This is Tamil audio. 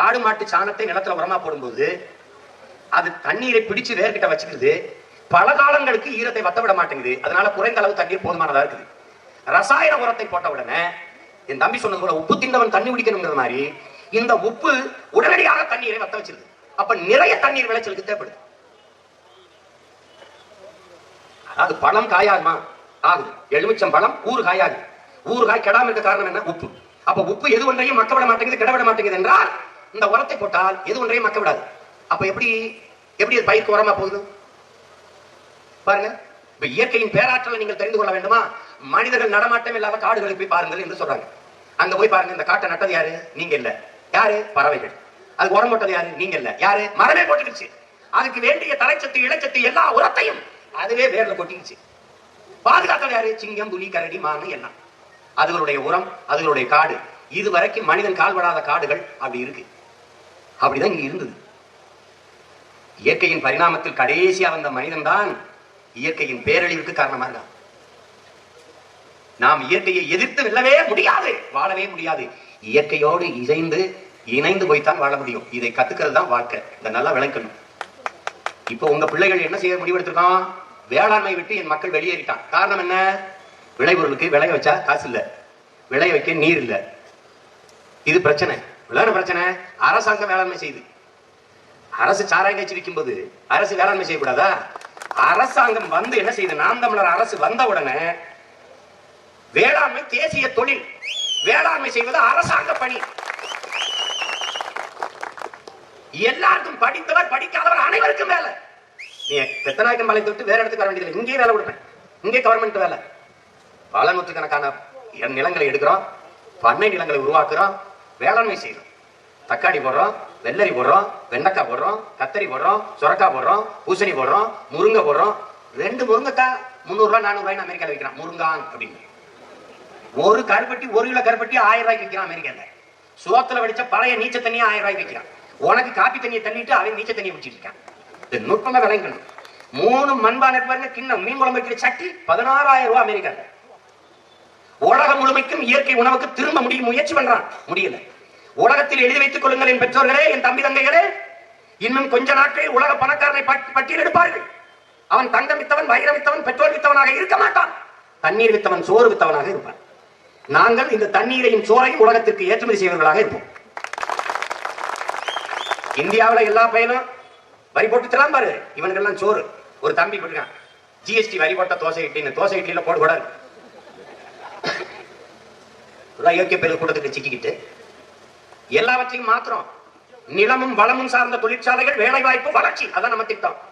ஆடு மாட்டு சாணத்தை நிலத்துல உரமா போடும்போது அது தண்ணீரை பிடிச்சு வேர்கிட்ட வச்சுக்கிறது பல காலங்களுக்கு ஈரத்தை வத்த விட மாட்டேங்குது. அதனால குறைந்த அளவு தண்ணீர் போதுமானதா இருக்குது. ரசாயன உரத்தை போட்ட உடனே என் தம்பி சொன்னது போல உப்பு திண்டவன் தண்ணி குடிக்கணுங்கிற மாதிரி இந்த உப்பு உடனடியாக தண்ணீரை வத்த வச்சிருது. அப்ப நிறைய தண்ணீர் விளைச்சலுக்கு தேவைப்படுது. அதாவது பழம் காயாகுமா ஆகுது. எலுமிச்சம் பழம் ஊறுகாய் ஆகுது ஊறுகாய் கெடாம இருக்க காரணம் என்ன? உப்பு. அப்ப உப்பு எது ஒன்றையும் மக்க விட மாட்டேங்குது கெட விட மாட்டேங்குது என்றால் இந்த உரத்தை போட்டால் எது ஒன்றையும் மக்க விடாது. அப்ப எப்படி எப்படி அது பயிருக்கு உரமா போகுது? பாருங்க. இப்ப இயற்கையின் பேராற்றலை நீங்கள் தெரிந்து கொள்ள வேண்டுமா? மனிதர்கள் நடமாட்டம் இல்லாத காடுகளை போய் பாருங்கள் என்று சொல்றாங்க. அங்க போய் பாருங்க இந்த காட்டை நட்டது யாரு? நீங்க இல்ல. யாரு? பறவைகள். அது உரம் போட்டது யாரு? நீங்க இல்ல. யாரு? மரமே போட்டுக்கிச்சு. அதுக்கு வேண்டிய தலைச்சத்து இளச்சத்து எல்லா உரத்தையும் அதுவே வேர்ல கொட்டிக்கிச்சு. பாதுகாத்தது யாரு? சிங்கம் புலி கரடி மானு எல்லாம். அதுகளுடைய உரம் அதுகளுடைய காடு. இது வரைக்கும் மனிதன் கால்படாத காடுகள் அப்படி இருக்கு. அப்படிதான் இங்க இருந்தது. இயற்கையின் பரிணாமத்தில் கடைசியா வந்த மனிதன் தான் இயற்கையின் பேரழிவுக்கு காரணமா இருக்கான். நாம் இயற்கையை எதிர்த்து வெல்லவே முடியாது வாழவே முடியாது. இயற்கையோடு இணைந்து இணைந்து போய்த்தான் வாழ முடியும். இதை கத்துக்கிறது தான் வாழ்க்கை. இதை நல்லா விளக்கணும் இப்போ உங்க பிள்ளைகள் என்ன செய்ய முடிவெடுத்திருக்கான் வேளாண்மை விட்டு என் மக்கள் வெளியேறிட்டான். காரணம் என்ன? விளைபொருளுக்கு விளைய வச்சா காசு இல்லை. விளைய வைக்க நீர் இல்லை. இது பிரச்சனை. விளையாட பிரச்சனை. அரசாங்கம் வேளாண்மை செய்யுது அரசு சாராய கட்சி விற்கும்போது அரசு வேளாண்மை செய்யக்கூடாதா? அரசாங்கம் வந்து என்ன செய்யுது? நாம் தமிழர் அரசு வந்த உடனே வேளாண்மை தேசிய தொழில். வேளாண்மை செய்வது அரசாங்க பணி. எல்லாருக்கும் படித்தவர் படிக்காதவர் அனைவருக்கும் வேலை. நீ பெத்தநாயக்கம் பாளையத்தை விட்டு வேற இடத்துக்கு வர வேண்டியதில்லை இங்கேயே வேலை கொடுப்பேன். இங்கே கவர்மெண்ட் வேலை. பல நூற்றுக்கணக்கான நிலங்களை எடுக்கிறோம். பண்ணை நிலங்களை உருவாக்குறோம். வேளாண்மை செய்யறோம் தக்காளி போடுறோம் வெள்ளரி போடுறோம் வெண்டைக்காய் போடுறோம் கத்தரி போடுறோம் சுரக்காய் போடுறோம் பூசணி போடுறோம் முருங்கை போடுறோம். ரெண்டு முருங்கைக்காய் முந்நூறு ரூபாய் நானூறு ரூபாய் விற்கிறான் முருங்கான் அப்படின்னு. ஒரு கருப்பட்டி ஒரு கிலோ கருப்பட்டி ஆயிரம் ரூபாய்க்கு விற்கிறான் அமெரிக்கால. சோத்துல வடிச்ச பழைய நீச்ச தண்ணியை ஆயிரம் ரூபாய்க்கு விற்கிறான் உனக்கு காப்பி தண்ணியை தள்ளிட்டு அவன் நீச்ச தண்ணியை குடிச்சிட்டு இருக்கான். இது நுட்பமா விளங்கணும். மூணு மண்பானை பாருங்க கிண்ணம் மீன் குழம்பு வைக்கிற சட்டி பதினாறாயிரம் ரூபாய் அமெரிக்கால. உலகம் முழுமைக்கும் இயற்கை உணவுக்கு திரும்ப முடியும் முயற்சி பண்றான். முடியல. உலகத்தில் எழுதி வைத்துக் கொள்ளுங்கள் என் பெற்றோர்களே என் தம்பி தங்கைகளே. இன்னும் கொஞ்ச நாட்களில் உலக பணக்காரனை பட்டியல் எடுப்பார்கள். அவன் தங்கம் வித்தவன் வைரம் வித்தவன் பெட்ரோல் வித்தவனாக இருக்க மாட்டான். தண்ணீர் வித்தவன் சோறு வித்தவனாக இருப்பான். நாங்கள் இந்த தண்ணீரையும் சோறையும் உலகத்திற்கு ஏற்றுமதி செய்வர்களாக இருப்போம். இந்தியாவில எல்லா பையனும் வரி போட்டு பாரு. இவனுக்கெல்லாம் சோறு. ஒரு தம்பி போட்டுக்கான் ஜிஎஸ்டி வரி போட்ட தோசை இட்லின்னு தோசை இட்லியில போட கூடாது எல்லாம் கூட்டத்துக்கு சிக்கிக்கிட்டு எல்லாவற்றையும் மாத்திரம் நிலமும் வளமும் சார்ந்த தொழிற்சாலைகள் வேலை வாய்ப்பு வளர்ச்சி அதான் நம்ம திட்டம்.